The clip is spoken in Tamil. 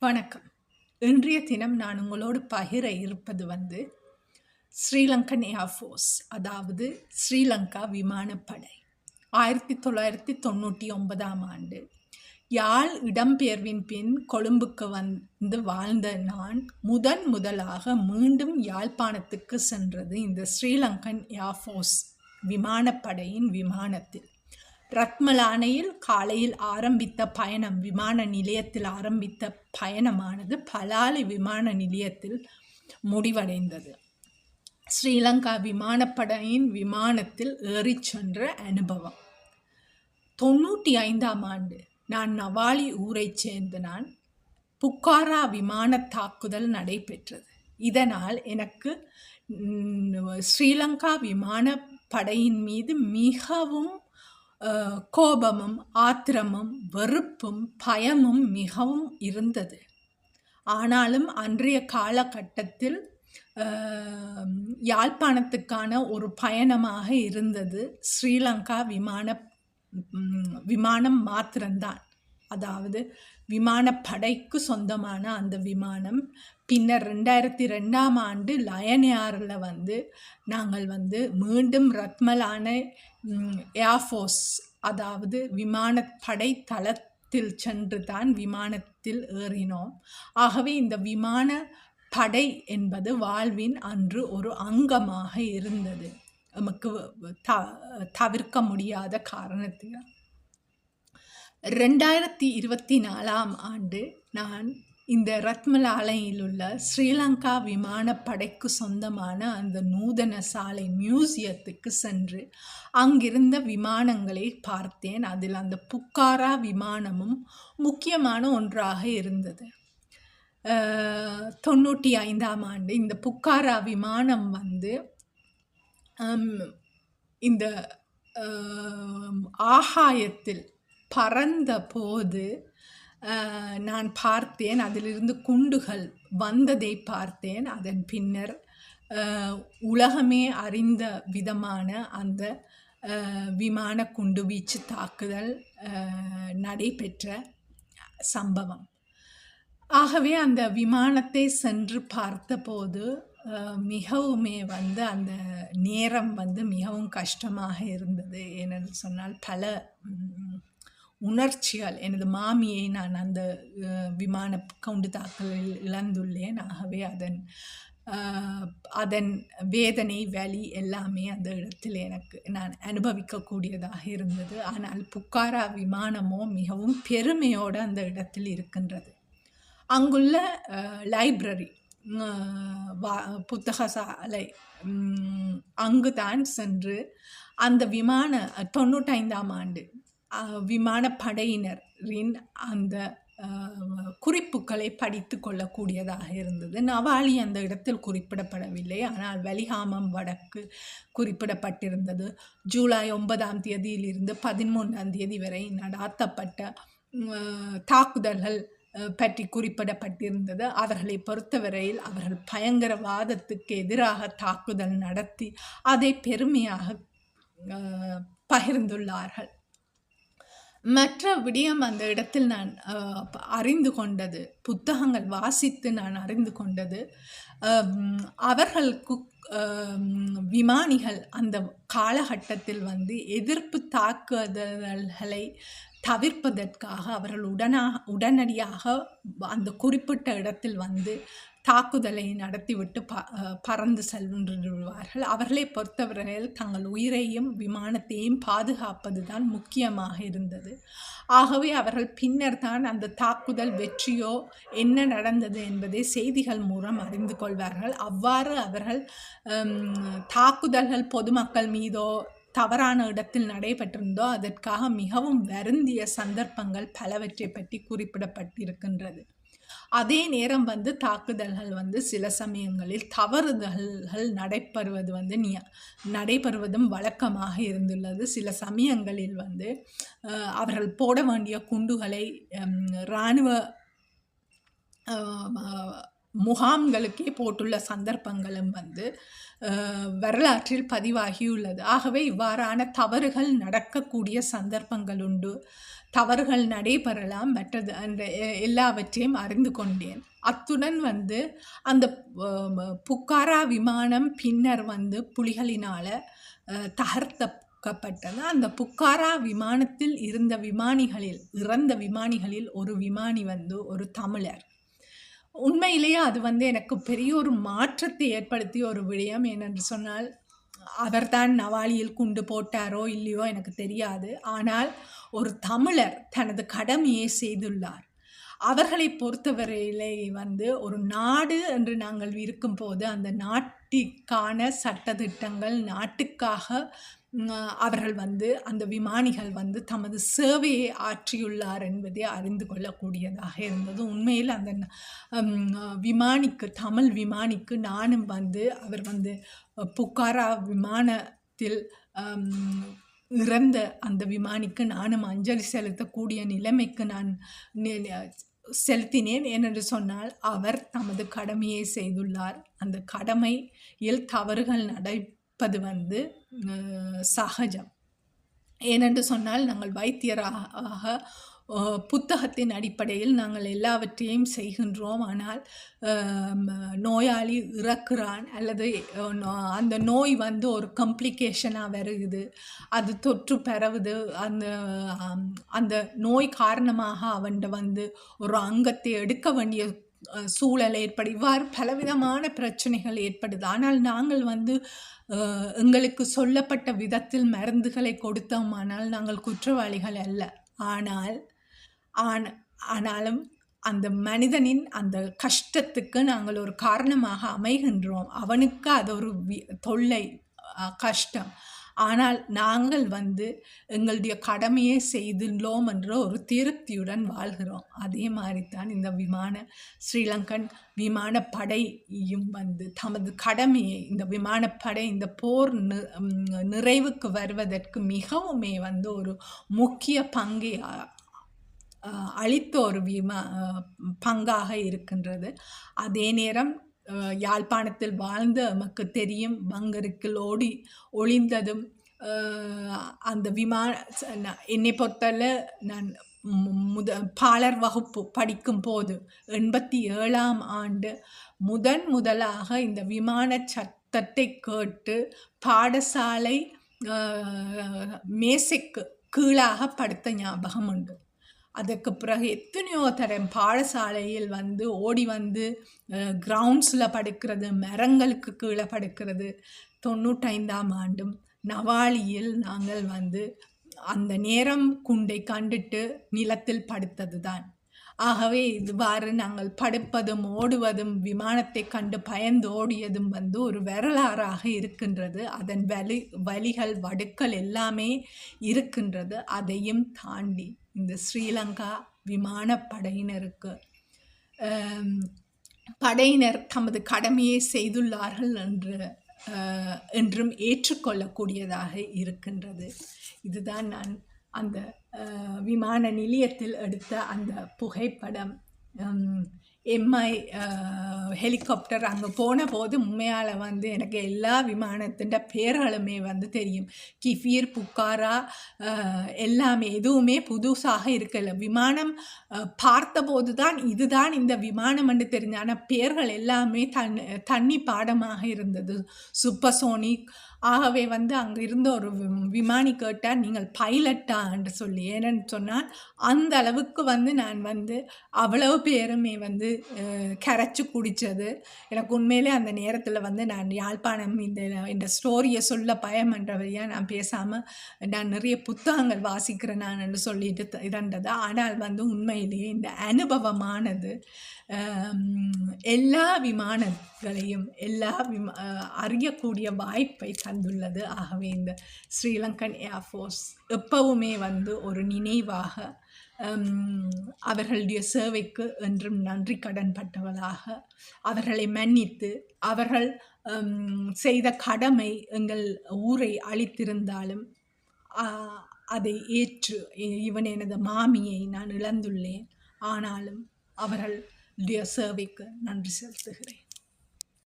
வணக்கம். இன்றைய தினம் நான் உங்களோடு பகிர இருப்பது வந்து ஸ்ரீலங்கன் ஏர்ஃபோர்ஸ் அதாவது ஸ்ரீலங்கா விமானப்படை. ஆயிரத்தி தொள்ளாயிரத்தி தொண்ணூற்றி ஒன்பதாம் ஆண்டு. யாழ் இடம்பெயர்வின் பின் கொழும்புக்கு வந்து வாழ்ந்த நான் முதன் முதலாக மீண்டும் யாழ்ப்பாணத்துக்கு சென்றது இந்த ஸ்ரீலங்கன் ஏர்ஃபோர்ஸ் விமானப்படையின் விமானத்தில். ரத்மலானையில் காலையில் ஆரம்பித்த பயணம் விமான நிலையத்தில் ஆரம்பித்த பயணமானது பலாலி விமான நிலையத்தில் முடிவடைந்தது. ஸ்ரீலங்கா விமானப்படையின் விமானத்தில் ஏறி சென்ற அனுபவம். தொண்ணூற்றி ஐந்தாம் ஆண்டு நான் நவாலி ஊரைச் சேர்ந்த நான் புக்காரா விமான தாக்குதல் நடைபெற்றது. இதனால் எனக்கு ஸ்ரீலங்கா விமான படையின் மீது மிகவும் கோபமும் ஆத்திரமும் வெறுப்பும் பயமும் மிகவும் இருந்தது. ஆனாலும் அன்றைய காலகட்டத்தில் யாழ்ப்பாணத்துக்கான ஒரு பயணமாக இருந்தது ஸ்ரீலங்கா விமான விமானம் மாத்திரம்தான். அதாவது விமானப்படைக்கு சொந்தமான அந்த விமானம். பின்னர் ரெண்டாயிரத்தி ரெண்டாம் ஆண்டு லயன்யாரில் வந்து நாங்கள் வந்து மீண்டும் ரத்மலான ஏர்ஃபோர்ஸ் அதாவது விமானப்படை தளத்தில் சென்று தான் விமானத்தில் ஏறினோம். ஆகவே இந்த விமான படை என்பது வாழ்வின் அன்று ஒரு அங்கமாக இருந்தது. நமக்கு த தவிர்க்க முடியாத காரணத்தினால். ரெண்டாயிரத்தி இருபத்தி நாலாம் ஆண்டு நான் இந்த ரத்மலாலையில் உள்ள ஸ்ரீலங்கா விமானப்படைக்கு சொந்தமான அந்த நூதன சாலை மியூசியத்துக்கு சென்று அங்கிருந்த விமானங்களை பார்த்தேன். அதில் அந்த புக்காரா விமானமும் முக்கியமான ஒன்றாக இருந்தது. தொண்ணூற்றி ஐந்தாம் ஆண்டு இந்த புக்காரா விமானம் வந்து இந்த ஆகாயத்தில் பறந்த போது நான் பார்த்தேன். அதிலிருந்து குண்டுகள் வந்ததை பார்த்தேன். அதன் பின்னர் உலகமே அறிந்த விதமான அந்த விமான குண்டுவீச்சு தாக்குதல் நடைபெற்ற சம்பவம். ஆகவே அந்த விமானத்தை சென்று பார்த்தபோது மிகவுமே வந்து அந்த நேரம் வந்து மிகவும் கஷ்டமாக இருந்தது. ஏனென்று சொன்னால் பல உணர்ச்சியால் எனது மாமியை நான் அந்த விமான கவுண்டு தாக்கலில் இழந்துள்ளேன். ஆகவே அதன் அதன் வேதனை வலி எல்லாமே அந்த இடத்தில் எனக்கு நான் அனுபவிக்கக்கூடியதாக இருந்தது. ஆனால் புக்காரா விமானமோ மிகவும் பெருமையோடு அந்த இடத்தில் இருக்கின்றது. அங்குள்ள லைப்ரரி வா புத்தக சாலை அங்கு தான் சென்று அந்த விமான தொண்ணூற்றைந்தாம் ஆண்டு விமானப்படையினரின் அந்த குறிப்புகளை படித்து கொள்ளக்கூடியதாக இருந்தது. நவாலி அந்த இடத்தில் குறிப்பிடப்படவில்லை. ஆனால் வலிகாமம் வடக்கு குறிப்பிடப்பட்டிருந்தது. ஜூலை ஒன்பதாம் தேதியிலிருந்து பதிமூன்றாம் தேதி வரை நடாத்தப்பட்ட தாக்குதல்கள் பற்றி குறிப்பிடப்பட்டிருந்தது. அவர்களை பொறுத்தவரையில் அவர்கள் பயங்கரவாதத்துக்கு எதிராக தாக்குதல் நடத்தி அதை பெருமையாக பகிர்ந்துள்ளார்கள். மற்ற விடியம் அந்த இடத்தில் நான் அறிந்து கொண்டது புத்தகங்கள் வாசித்து நான் அறிந்து கொண்டது. அவர்கள் குக் விமானிகள் அந்த காலகட்டத்தில் வந்து எதிர்ப்பு தாக்குதல்களை தவிர்ப்பதற்காக அவர்கள் உடனாக உடனடியாக அந்த குறிப்பிட்ட இடத்தில் வந்து தாக்குதலை நடத்திவிட்டு ப பறந்து செல்கின்றார்கள் அவர்களை பொறுத்தவரையில் தங்கள் உயிரையும் விமானத்தையும் பாதுகாப்பது தான் முக்கியமாக இருந்தது. ஆகவே அவர்கள் பின்னர் தான் அந்த தாக்குதல் வெற்றியோ என்ன நடந்தது என்பதை செய்திகள் மூலம் அறிந்து கொள்வார்கள். அவ்வாறு அவர்கள் தாக்குதல்கள் பொதுமக்கள் மீதோ தவறான இடத்தில் நடைபெற்றிருந்தோ அதற்காக மிகவும் வருந்திய சந்தர்ப்பங்கள் பலவற்றை பற்றி குறிப்பிடப்பட்டிருக்கின்றது. அதே நேரம் வந்து தாக்குதல்கள் வந்து சில சமயங்களில் தவறுதல்கள் நடைபெறுவது வந்து நீ நடைபெறுவதும் வழக்கமாக இருந்துள்ளது. சில சமயங்களில் வந்து அவர்கள் போட வேண்டிய குண்டுகளை இராணுவ முகாம்களுக்கே போட்டுள்ள சந்தர்ப்பங்களும் வந்து வரலாற்றில் பதிவாகியுள்ளது. ஆகவே இவ்வாறான தவறுகள் நடக்கக்கூடிய சந்தர்ப்பங்கள் உண்டு. தவறுகள் நடைபெறலாம். மற்றது அந்த எல்லாவற்றையும் அறிந்து கொண்டேன். அத்துடன் வந்து அந்த புக்காரா விமானம் பின்னர் வந்து புலிகளினால் தகர்த்த தகர்த்தப்பட்டது. அந்த புக்காரா விமானத்தில் இருந்த விமானிகளில் இறந்த விமானிகளில் ஒரு விமானி வந்து ஒரு தமிழர். உண்மையிலேயே அது வந்து எனக்கு பெரிய ஒரு மாற்றத்தை ஏற்படுத்திய ஒரு விடயம் ஏனென்று சொன்னால் அவர்தான் நவாலியில் குண்டு போட்டாரோ இல்லையோ எனக்கு தெரியாது. ஆனால் ஒரு தமிழர் தனது கடமையை செய்துள்ளார். அவர்களை பொறுத்தவரையிலே வந்து ஒரு நாடு என்று நாங்கள் இருக்கும்போது அந்த நாட்டிற்கான சட்டதிட்டங்கள் நாட்டுக்காக அவர்கள் வந்து அந்த விமானிகள் வந்து தமது சேவையை ஆற்றியுள்ளார் என்பதை அறிந்து கொள்ளக்கூடியதாக இருந்தது. உண்மையில் அந்த விமானிக்கு தமிழ் விமானிக்கு நானும் வந்து அவர் வந்து புக்காரா விமானத்தில் இறந்த அந்த விமானிக்கு நானும் அஞ்சலி செலுத்தக்கூடிய நிலைமைக்கு நான் செலுத்தினேன் ஏனென்று சொன்னால் அவர் தமது கடமையை செய்துள்ளார். அந்த கடமையில் தவறுகள் நடை நடப்பது வந்து சகஜம். ஏனென்று சொன்னால் நாங்கள் வைத்தியராக புத்தகத்தின் அடிப்படையில் நாங்கள் எல்லாவற்றையும் செய்கின்றோம். ஆனால் நோயாளி இறக்குறான் அல்லது அந்த நோய் வந்து ஒரு கம்ப்ளிகேஷனாக வருகுது அது தொற்று பரவுது அந்த அந்த நோய் காரணமாக அவன்ட வந்து ஒரு அங்கத்தை எடுக்க வேண்டிய சூழல் ஏற்படு இவ்வாறு பலவிதமான பிரச்சனைகள் ஏற்படுது. ஆனால் நாங்கள் வந்து எங்களுக்கு சொல்லப்பட்ட விதத்தில் மருந்துகளை கொடுத்தோமானால் நாங்கள் குற்றவாளிகள் அல்ல. ஆனால் ஆன ஆனாலும் அந்த மனிதனின் அந்த கஷ்டத்துக்கு நாங்கள் ஒரு காரணமாக அமைகின்றோம். அவனுக்கு அது ஒரு வி- தொல்லை கஷ்டம். ஆனால் நாங்கள் வந்து எங்களுடைய கடமையை செய்துள்ளோம் என்ற ஒரு திருப்தியுடன் வாழ்கிறோம். அதே மாதிரி தான் இந்த விமான ஸ்ரீலங்கன் விமானப்படையும் வந்து தமது கடமையை இந்த விமானப்படை இந்த போர் நிறைவுக்கு வருவதற்கு மிகவுமே வந்து ஒரு முக்கிய பங்கை அளித்த ஒரு விமா பங்காக இருக்கின்றது. அதே நேரம் யாழ்ப்பாணத்தில் வாழ்ந்த நமக்கு தெரியும். பங்கருக்கில் ஓடி ஒளிந்ததும் அந்த விமான என்னை பொறுத்தல நான் முத பாலர் வகுப்பு படிக்கும் போது எண்பத்தி ஏழாம் ஆண்டு முதன் முதலாக இந்த விமான சத்தத்தை கேட்டு பாடசாலை மேசைக்கு கீழாக படுத்த ஞாபகம் உண்டு. அதுக்கு பிறகு எத்தனையோ தரம் பாடசாலையில் வந்து ஓடி வந்து கிரவுண்ட்ஸில் படுக்கிறது மரங்களுக்கு கீழே படுக்கிறது. தொண்ணூற்றைந்தாம் ஆண்டும் நவாலியில் நாங்கள் வந்து அந்த நேரம் குண்டை கண்டுட்டு நிலத்தில் படுத்தது தான் ஆகவே இதுவாறு நாங்கள் படுப்பதும் ஓடுவதும் விமானத்தை கண்டு பயந்து ஓடியதும் வந்து ஒரு வரலாறாக இருக்கின்றது. அதன் வலி வலிகள் வடுக்கள் எல்லாமே இருக்கின்றது. அதையும் தாண்டி இந்த ஸ்ரீலங்கா விமானப்படையினருக்கு. படையினர் தமது கடமையை செய்துள்ளார்கள் என்று என்றும் ஏற்றுக்கொள்ளக்கூடியதாக இருக்கின்றது. இதுதான் நான் அந்த விமான நிலையத்தில் எடுத்த அந்த புகைப்படம். எம்ஐ ஹெலிகாப்டர் அங்கே போன போது உண்மையால் வந்து எனக்கு எல்லா விமானத்தின் பேர்களுமே வந்து தெரியும். கிஃபீர் புக்காரா uh, எல்லாமே எதுவுமே புதுசாக இருக்கல. விமானம் uh, பார்த்தபோது தான் இதுதான் இந்த விமானம் என்று தெரிஞ்ச ஆனால் பேர்கள் எல்லாமே தன் தண்ணி பாடமாக இருந்தது. சூப்பர்சோனிக் ஆகவே வந்து அங்கே இருந்த ஒரு வி- விமானி கேட்டால் நீங்கள் பைலட்டா என்று சொல்லி. ஏன்னு சொன்னால் அந்த அளவுக்கு வந்து நான் வந்து அவ்வளவு பேருமே வந்து கரைச்சி குடித்தது எனக்கு உண்மையிலே அந்த நேரத்தில் வந்து நான் யாழ்ப்பாணம் இந்த இந்த ஸ்டோரியை சொல்ல பயமன்றவையாக நான் பேசாமல் நான் நிறைய புத்தகங்கள் வாசிக்கிறேன் நான் என்று சொல்லிட்டு இருந்தது. ஆனால் வந்து உண்மையிலேயே இந்த அனுபவமானது எல்லா விமானங்களையும் எல்லா விமா அறியக்கூடிய வாய்ப்பை தந்துள்ளது ஆகவே இந்த ஸ்ரீலங்கன் ஏர்ஃபோர்ஸ் எப்பவுமே வந்து ஒரு நினைவாக அவர்களுடைய சேவைக்கு என்றும் நன்றி கடன் பட்டவளாக அவர்களை மன்னித்து அவர்கள் செய்த கடமை எங்கள் ஊரை அளித்திருந்தாலும் அதை ஏற்று இவன் எனது மாமியை நான் இழந்துள்ளேன். ஆனாலும் அவர்களுடைய சேவைக்கு நன்றி செலுத்துகிறேன்.